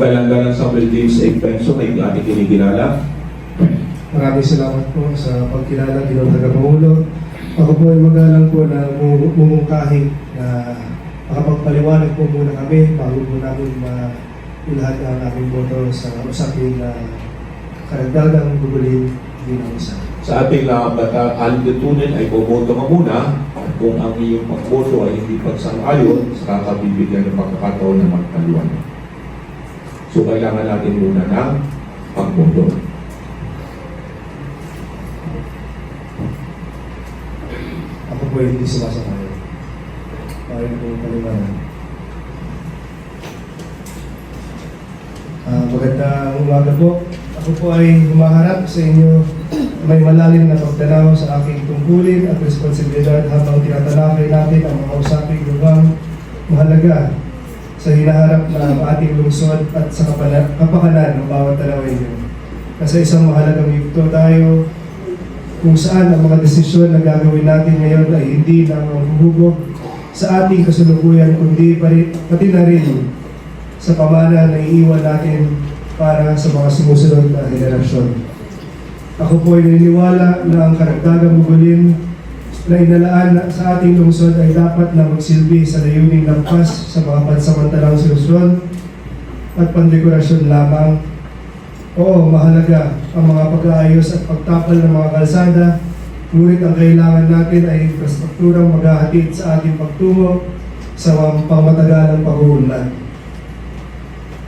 Magalang-galang Samuel James A. Benson ay ating kinikilala. Maraming salamat po sa pagkilala Ginoong Tagapangulo. Ako po ay magalang po na mu- mumungkahi na makapagpaliwanag po muna kami bago po namin mailahad ang aming boto sa usapin na karagdagang gugulin isa. Sa ating uh, alitunin ay bumoto ka muna kung ang iyong pagboto ay hindi pagsang-ayon, saka ka bibigyan ng pagkakataon na magpaliwanag. So kailangan natin muna ng pagboto. Ako po hindi sumasakay. Para po paliwanag. Ah, magandang umaga po. Ako po ay humaharap sa inyo may malalim na pagdalaw sa aking tungkulin at responsibilidad habang tinatalakay natin ang mga usaping lubang mahalaga sa hinaharap na ating lungsod at sa kapakanan ng bawat talawin Kasi isang mahalagang yugto tayo kung saan ang mga desisyon na gagawin natin ngayon ay hindi lang ang huhubog sa ating kasulukuyan kundi pati na rin sa pamana na iiwan natin para sa mga sumusunod na henerasyon. Ako po ay naniniwala na ang karagdagang mugulin na inalaan na- sa ating lungsod ay dapat na magsilbi sa layuning lampas sa mga pansamantalang solusyon at pandekorasyon lamang. Oo, mahalaga ang mga pag-aayos at pagtapal ng mga kalsada, ngunit ang kailangan natin ay infrastrukturang maghahatid sa ating pagtungo sa pangmatagalang pag-uunlad.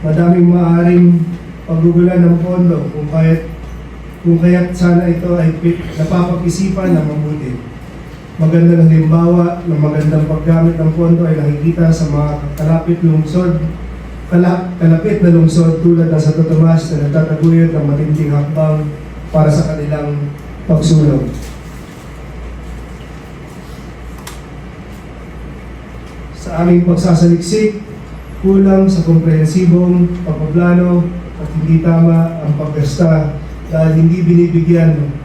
Madaming maaaring paggugulan ng pondo kung kahit kung kaya't sana ito ay napapag-isipan ng mabuti. Magandang halimbawa ng magandang paggamit ng pondo ay nakikita sa mga kalapit lungsod, kala, kalapit na lungsod tulad ng Santo Tomas na nagtataguyod ng matinding hakbang para sa kanilang pagsulong. Sa aming pagsasaliksik, kulang sa komprehensibong pagpaplano at hindi tama ang paggasta dahil hindi binibigyan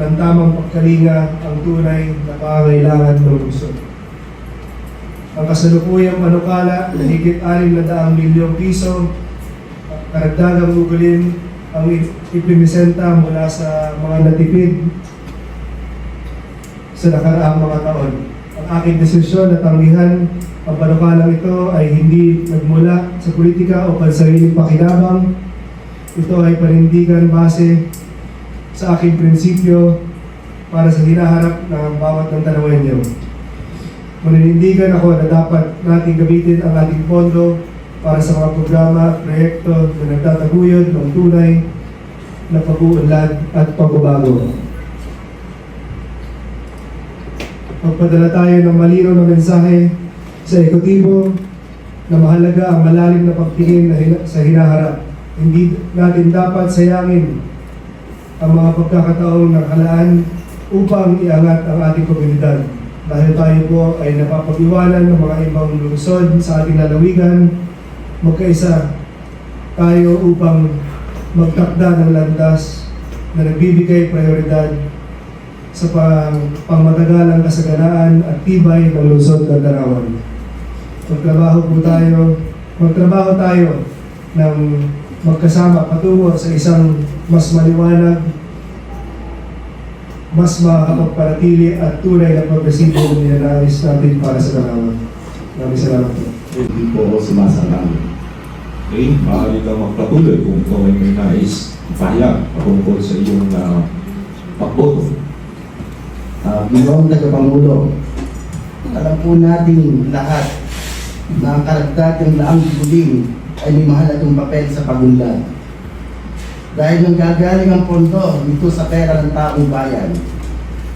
ng tamang pagkalinga ang tunay na pangangailangan ng lungsod. Ang kasalukuyang manukala na higit 6 na daang milyong piso, karagdagang ugulin ang ipimisenta mula sa mga natipid sa nakaraang mga taon. Ang aking desisyon na tanggihan ang panukalang ito ay hindi nagmula sa politika o pansariling pakinabang. Ito ay panindigan base sa aking prinsipyo para sa hinaharap ng bawat ng Tanawenyo. Maninindigan ako na dapat nating gamitin ang ating pondo para sa mga programa proyekto na nagtataguyod ng tunay na pag-uunlad at pagbabago. Magpadala tayo ng malinaw na mensahe sa ekotibo na mahalaga ang malalim na pagtingin na hina- sa hinaharap. Hindi natin dapat sayangin ang mga pagkakataong nakalaan upang iangat ang ating komunidad. Dahil tayo po ay napapag-iwanan ng mga ibang lungsod sa ating lalawigan, magkaisa tayo upang magtakda ng landas na nagbibigay prioridad sa pang, pangmatagalang kasaganaan at tibay ng lungsod ng Darawan. Magtrabaho po tayo, magtrabaho tayo ng magkasama patungo sa isang mas maliwanag, mas makakapagparatili at tunay na progresibo na ninanais natin para sa Darawan. Maraming salamat po. Hindi po ako sumasalamin. Okay, maaari ka magpatuloy kung ikaw ay may nais ipahayag patungkol sa iyong uh, pagboto. Uh, Ginoong Tagapangulo, alam po natin lahat na ang karagdagang laang buling ay may mahalagang papel sa pagunlad. Dahil nang gagaling ang pondo dito sa pera ng taong bayan,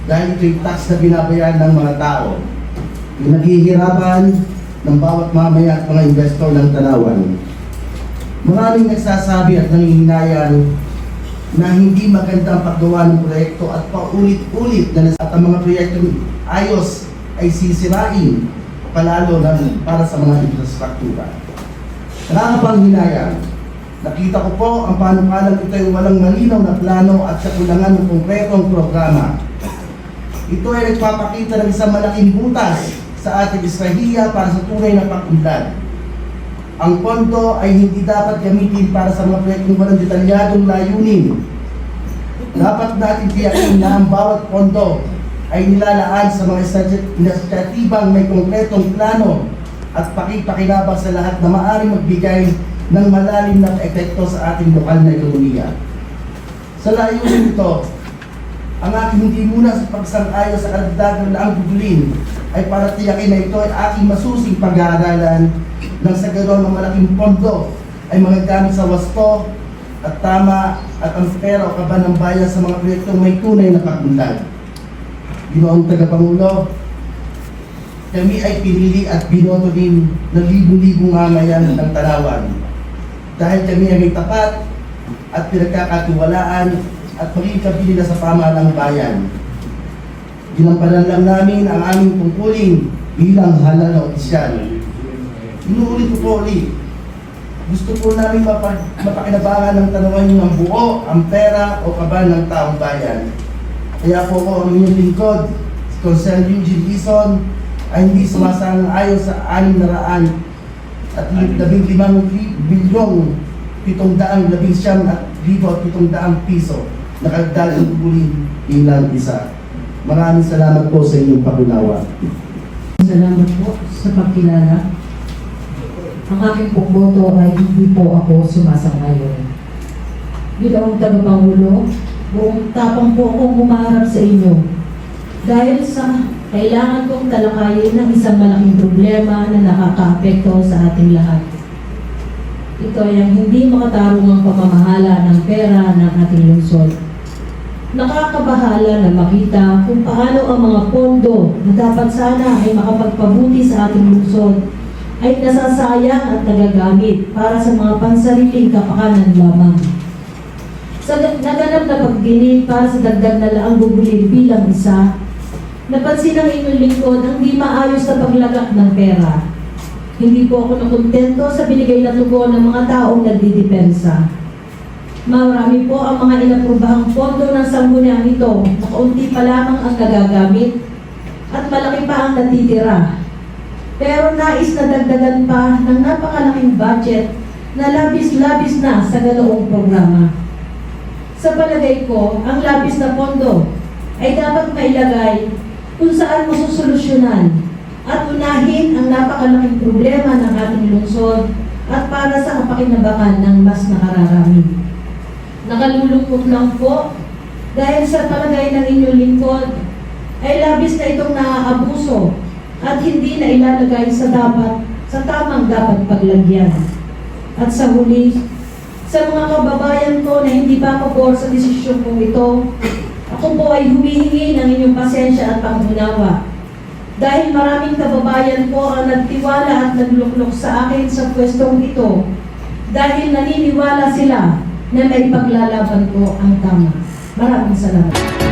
dahil ito'y tax na binabayaran ng mga tao, pinaghihirapan ng bawat mamaya at mga investor ng Tanawan. Maraming nagsasabi at nangihinayan na hindi maganda ang paggawa ng proyekto at paulit-ulit na nas- at ang mga proyekto ayos ay sisirain palalo na para sa mga infrastruktura. Nakakapanghinayang, nakita ko po ang panukalang ito ay walang malinaw na plano at kakulangan ng konkretong programa. Ito ay nagpapakita ng isang malaking butas sa ating Israhiya para sa tunay na pag-unlad. ang pondo ay hindi dapat gamitin para sa mga proyektong walang detalyadong layunin. Dapat natin tiyakin na ang bawat pondo ay nilalaan sa mga inisyatibang may konkretong plano at pakipakinabang sa lahat na maaaring magbigay ng malalim na epekto sa ating lokal na ekonomiya. Sa layunin ito, ang aking hindi muna sa pagsang-ayon sa karagdagan na ang gugulin ay para tiyakin na ito ay aking masusing pag-aaralan nang sa ganoon ng malaking pondo ay magagamit sa wasto at tama at ang pera o kaban ng bayan sa mga proyektong may tunay na pagunlad. Ginoong tagapangulo, kami ay pinili at binoto din ng libu-libong mamayan ng Tanawan. Dahil kami ay tapat at pinagkakatiwalaan at maging kabili na sa pamahalang bayan. Ginampanan lang namin ang aming tungkulin bilang halal na opisyal. Inuulit ko po ulit, gusto po namin mapa- mapakinabangan ng tanungan niyo ang buo, ang pera o kaban ng taong bayan. Kaya po ako ang inyong lingkod, si Consel Eugene Dizon, ay hindi sumasang ayon sa anim na raan at labing limang li- bilyong pitong daang labing siyam at libo at pitong daang piso na kagdagang gugulin bilang isa. Maraming salamat po sa inyong pakunawa. Salamat po sa pagkilala. Ang aking pong boto ay hindi po ako sumasang-ayon. Bilang tagapangulo, buong tapang po akong humaharap sa inyo. Dahil sa kailangan kong talakayin ng isang malaking problema na nakakaapekto sa ating lahat. Ito ay ang hindi makatarungang pamamahala ng pera ng ating lungsod. Nakakabahala na makita kung paano ang mga pondo na dapat sana ay makapagpabuti sa ating lungsod ay nasasayang at nagagamit para sa mga pansariling kapakanan lamang. Sa ga- naganap na pagdinig para sa dagdag na laang gugulin bilang isa, napansin ng inyong lingkod ang di maayos na paglagak ng pera. Hindi po ako nakontento sa binigay na tugon ng mga taong nagdidepensa. Marami po ang mga inaprubahang pondo ng sangguniang ito na kaunti pa lamang ang nagagamit at malaki pa ang natitira. Pero nais na dagdagan pa ng napakalaking budget na labis-labis na sa ganoong programa. Sa palagay ko, ang labis na pondo ay dapat mailagay kung saan masusolusyonan at unahin ang napakalaking problema ng ating lungsod at para sa kapakinabangan ng mas nakararami. Nakalulungkot lang po dahil sa palagay ng inyong lingkod ay labis na itong naaabuso at hindi na ilalagay sa dapat sa tamang dapat paglagyan. At sa huli, sa mga kababayan ko na hindi pa pabor sa desisyon kong ito, ako po ay humihingi ng inyong pasensya at pangunawa. Dahil maraming kababayan ko ang nagtiwala at nagluklok sa akin sa pwestong ito dahil naniniwala sila na may paglalaban ko ang tama. Maraming salamat.